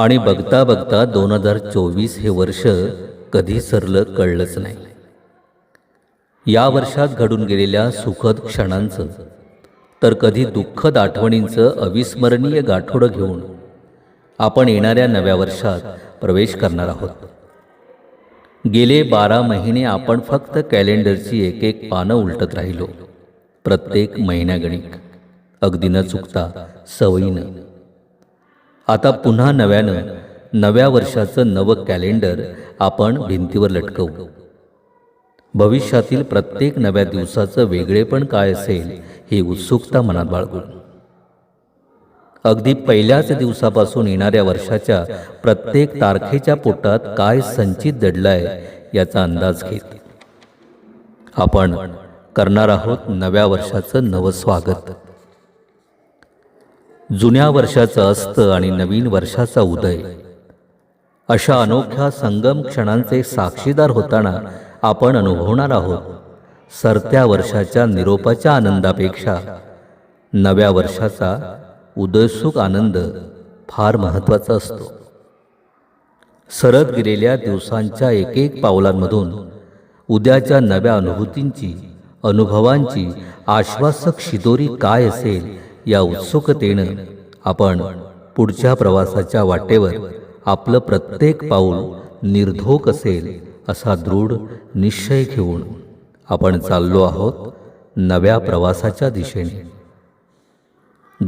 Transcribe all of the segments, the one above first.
आणि बघता बघता दोन हजार चोवीस हे वर्ष कधी सरलं कळलंच नाही. या वर्षात घडून गेलेल्या सुखद क्षणांचं तर कधी दुःखद आठवणींचं अविस्मरणीय गाठोडं घेऊन आपण येणाऱ्या नव्या वर्षात प्रवेश करणार आहोत. गेले बारा महिने आपण फक्त कॅलेंडरची एक एक पानं उलटत राहिलो. प्रत्येक महिन्यागणिक. अगदी न चुकता सवयीनं. आता पुन्हा नव्यानं नव्या वर्षाचं नवं कॅलेंडर आपण भिंतीवर लटकवू. भविष्यातील प्रत्येक नव्या दिवसाचं वेगळेपण काय असेल ही उत्सुकता मनात बाळगू अगदी पहिल्याच दिवसापासून येणाऱ्या वर्षाच्या प्रत्येक तारखेच्या पोटात काय संचित दडलाय याचा अंदाज घेत. आपण करणार आहोत नव्या वर्षाचं नवं स्वागत. जुन्या वर्षाचं अस्त आणि नवीन वर्षाचा उदय. अशा अनोख्या संगम क्षणांचे साक्षीदार होताना आपण अनुभवणार आहोत. सरत्या वर्षाच्या निरोपाच्या आनंदापेक्षा नव्या वर्षाचा उदयसुख आनंद फार महत्त्वाचा असतो. सरत गेलेल्या दिवसांच्या एक एक पावलांमधून उद्याच्या नव्या अनुभूतींची अनुभवांची आश्वासक शिदोरी काय असेल या उत्सुकतेनं आपण पुढच्या प्रवासाच्या वाटेवर आपलं प्रत्येक पाऊल निर्धोक असेल असा दृढ निश्चय घेऊन आपण चाललो आहोत नव्या प्रवासाच्या दिशेने.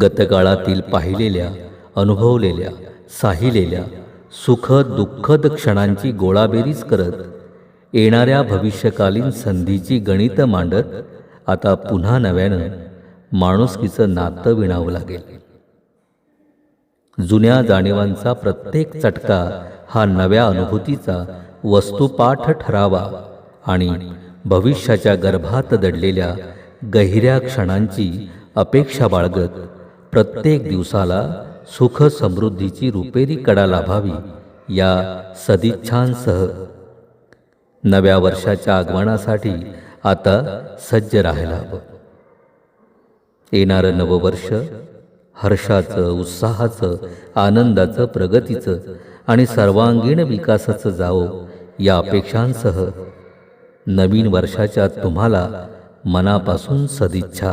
गतकाळातील पाहिलेल्या अनुभवलेल्या साहिलेल्या सुखद दुःखद क्षणांची गोळाबेरीज करत येणाऱ्या भविष्यकालीन संधीची गणितं मांडत आता पुन्हा नव्यानं माणुसकीचं नातं विणावं लागेल. जुन्या जाणीवांचा प्रत्येक चटका हा नव्या अनुभूतीचा वस्तुपाठ ठरावा आणि भविष्याच्या गर्भात दडलेल्या गहिऱ्या क्षणांची अपेक्षा बाळगत प्रत्येक दिवसाला सुख समृद्धीची रुपेरी कडा लाभावी या सदिच्छांसह. नव्या वर्षाच्या आगमनासाठी आता सज्ज राहायला हवं. येणारं नववर्ष हर्षाचं उत्साहाचं आनंदाचं प्रगतीचं आणि सर्वांगीण विकासाचं जावो या अपेक्षांसह नवीन वर्षाच्या तुम्हाला मनापासून सदिच्छा.